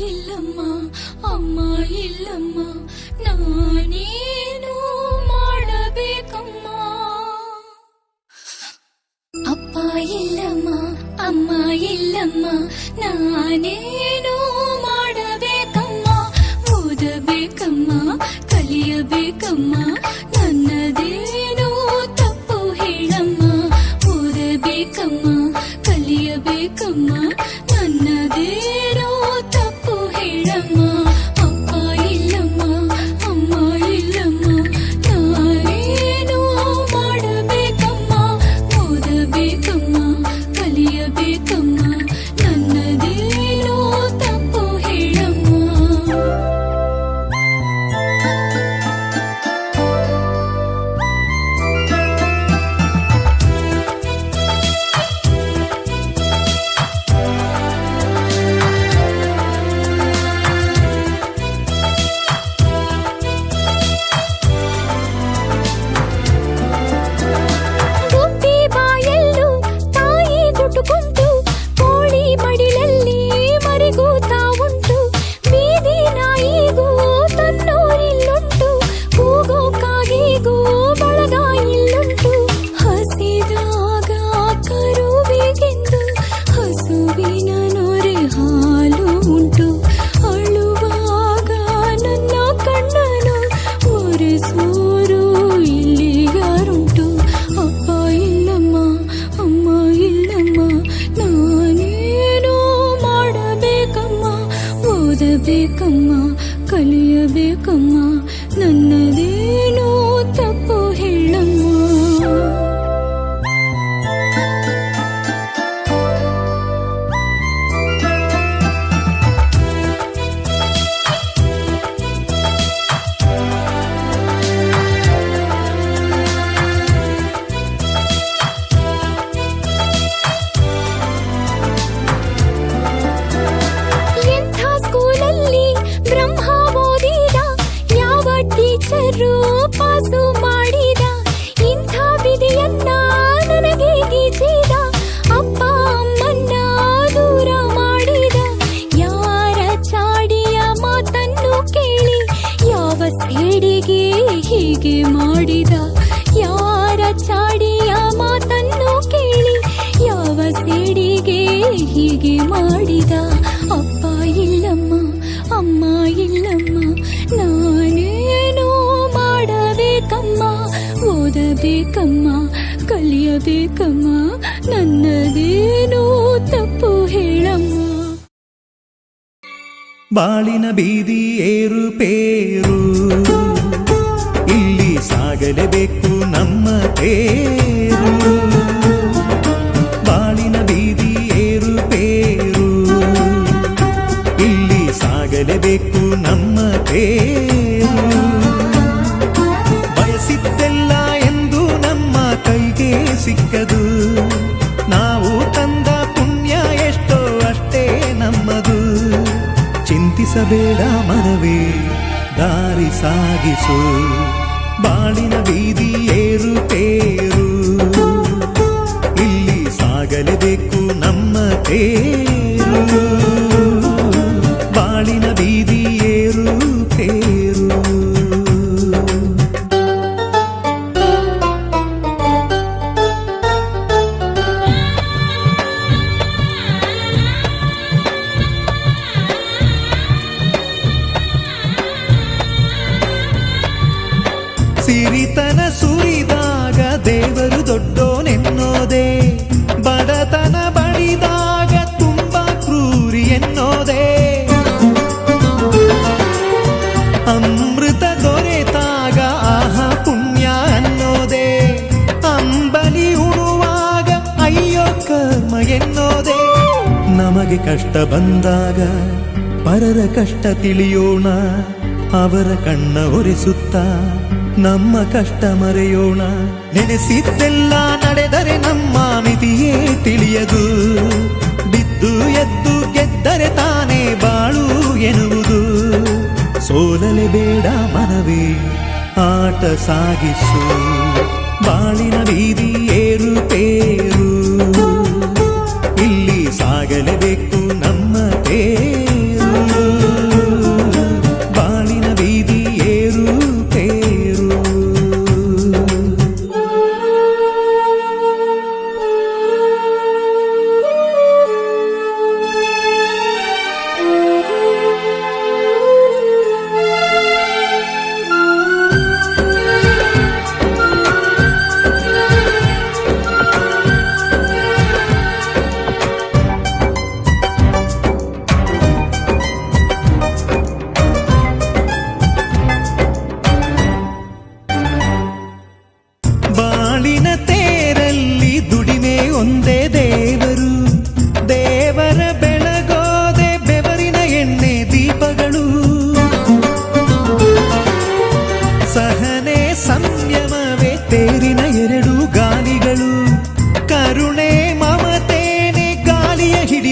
ಇಲ್ಲಮ್ಮ ಅಮ್ಮ ಇಲ್ಲಮ್ಮ ನಾನೇನು ಮಾಡಬೇಕಮ್ಮ ಅಪ್ಪ ಇಲ್ಲಮ್ಮ ಅಮ್ಮ ಇಲ್ಲಮ್ಮ ನಾನೇನು ಮಾಡಬೇಕಮ್ಮ ಓದಬೇಕಮ್ಮ ಕಲಿಯಬೇಕಮ್ಮ ನನ್ನದೇನು ಓದಬೇಕಮ್ಮ ಕಲಿಯಬೇಕಮ್ಮ ನನ್ನದೇನೋ ಹೀಗೆ ಮಾಡಿದ ಯಾರ ಚಾಡಿಯ ಮಾತನ್ನು ಕೇಳಿ, ಯಾವ ಸೇಡಿಗೆ ಹೀಗೆ ಮಾಡಿದ, ಅಪ್ಪ ಇಲ್ಲಮ್ಮ, ಅಮ್ಮ ಇಲ್ಲಮ್ಮ, ನಾನೇನೋ ಮಾಡಬೇಕಮ್ಮ, ಓದಬೇಕಮ್ಮ, ಕಲಿಯಬೇಕಮ್ಮ, ನನ್ನದೇನೋ ತಪ್ಪು ಹೇಳಮ್ಮ. ಬಾಳಿನ ಬೀದಿ ಏರುಪೇರು ತೇರು ಬಾಳಿನ ಬೀದಿ ಏರು ಪೇರು. ಇಲ್ಲಿ ಸಾಗಲೇಬೇಕು ನಮ್ಮ ಪೇರು ಬಯಸಿದ್ದೆಲ್ಲ ಎಂದು ನಮ್ಮ ಕೈಗೆ ಸಿಕ್ಕದು. ನಾವು ತಂದ ಪುಣ್ಯ ಎಷ್ಟೋ ಅಷ್ಟೇ ನಮ್ಮದು. ಚಿಂತಿಸಬೇಡ ಮನವೇ, ದಾರಿ ಸಾಗಿಸು. ಬಾಳಿನ ಬೀದಿ ಏರುಪೇರು ಇಲ್ಲಿ ಸಾಗಲೇಬೇಕು ನಮ್ಮ ತೇರು ಸಿರಿತನ ಸುರಿದಾಗ ದೇವರು ದೊಡ್ಡೋನೆನ್ನೋದೆ, ಬಡತನ ಬಡಿದಾಗ ತುಂಬ ಕ್ರೂರಿ ಎನ್ನೋದೆ. ಅಮೃತ ದೊರೆತಾಗ ಆಹ ಪುಣ್ಯ ಅನ್ನೋದೆ, ಅಂಬಲಿ ಉಣುವಾಗ ಅಯ್ಯೋ ಕರ್ಮ ಎನ್ನೋದೆ. ನಮಗೆ ಕಷ್ಟ ಬಂದಾಗ ಪರರ ಕಷ್ಟ ತಿಳಿಯೋಣ, ಅವರ ಕಣ್ಣ ಒರೆಸುತ್ತ ನಮ್ಮ ಕಷ್ಟ ಮರೆಯೋಣ. ನೆನೆಸಿದ್ದೆಲ್ಲ ನಡೆದರೆ ನಮ್ಮ ಮಿತಿಯೇ ತಿಳಿಯದು. ಬಿದ್ದು ಎದ್ದು ಗೆದ್ದರೆ ತಾನೇ ಬಾಳು ಎನ್ನುವುದು. ಸೋಲಲೆ ಬೇಡ ಮನವೇ, ಆಟ ಸಾಗಿಸು. ಬಾಳಿನ ಬೀದಿ ಏರುಪೇರು ಇಲ್ಲಿ ಸಾಗಲೇಬೇಕು ನಮ್ಮ ತೇರು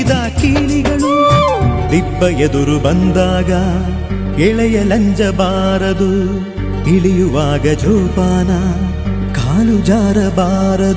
ಕಿವಿದ ಕೀಲಿಗಳು. ದಿಬ್ಬ ಎದುರು ಬಂದಾಗ ಎಳೆಯ ಲಂಜಬಾರದು ಇಳಿಯುವಾಗ ಜೋಪಾನ ಕಾಲು ಜಾರಬಾರದು.